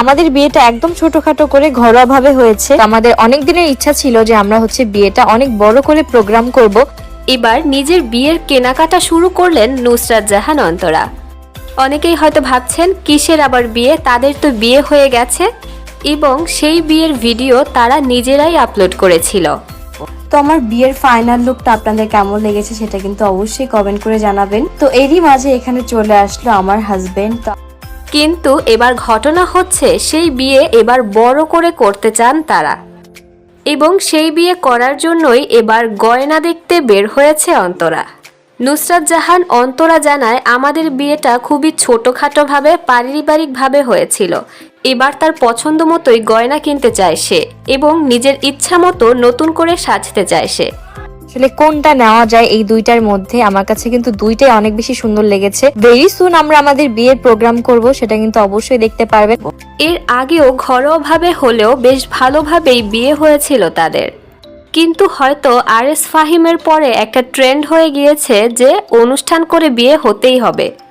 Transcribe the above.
আমাদের বিয়েটা একদম ছোটখাটো করে ঘরোয়া ভাবে হয়েছে। আমাদের অনেক দিনের ইচ্ছা ছিল যে আমরা হচ্ছে বিয়েটা অনেক বড় করে প্রোগ্রাম করব। এবার নিজের বিয়ের কেনাকাটা শুরু করলেন নুসরাত জাহান অন্তরা। অনেকেই হয়তো ভাবছেন, কিসের আবার বিয়ে? তাদের তো বিয়ে হয়ে গেছে। এবং সেই বিয়ের ভিডিও তারা নিজেরাই আপলোড করেছিল। তো আমার বিয়ের ফাইনাল লুকটা আপনাদের কেমন লেগেছে সেটা কিন্তু অবশ্যই কমেন্ট করে জানাবেন। তো এরই মাঝে এখানে চলে আসলো আমার হাজবেন্ড কিন্তু এবার ঘটনা হচ্ছে সেই বিয়ে এবার বড় করে করতে চান তারা। এবং সেই বিয়ে করার জন্যই এবার গয়না দেখতে বের হয়েছে অন্তরা। নুসরাত জাহান অন্তরা জানায়, আমাদের বিয়েটা খুবই ছোটোখাটোভাবে, পারিবারিকভাবে হয়েছিল। এবার তার পছন্দ মতোই গয়না কিনতে চায় সে এবং নিজের ইচ্ছা মতো নতুন করে সাজতে চায় সে। আসলে কোনটা নেওয়া যায় এই দুইটার মধ্যে? আমার কাছে কিন্তু দুইটাই অনেক বেশি সুন্দর লেগেছে। ভেরি সুন আমরা আমাদের বিয়ের প্রোগ্রাম করব, সেটা কিন্তু অবশ্যই দেখতে পারবেন। এর আগেও ঘরোয়াভাবে হলেও বেশ ভালোভাবেই বিয়ে হয়েছিল তাদের। কিন্তু হয়তো আর এস ফাহিমের পরে একটা ট্রেন্ড হয়ে গিয়েছে যে অনুষ্ঠান করে বিয়ে হতেই হবে।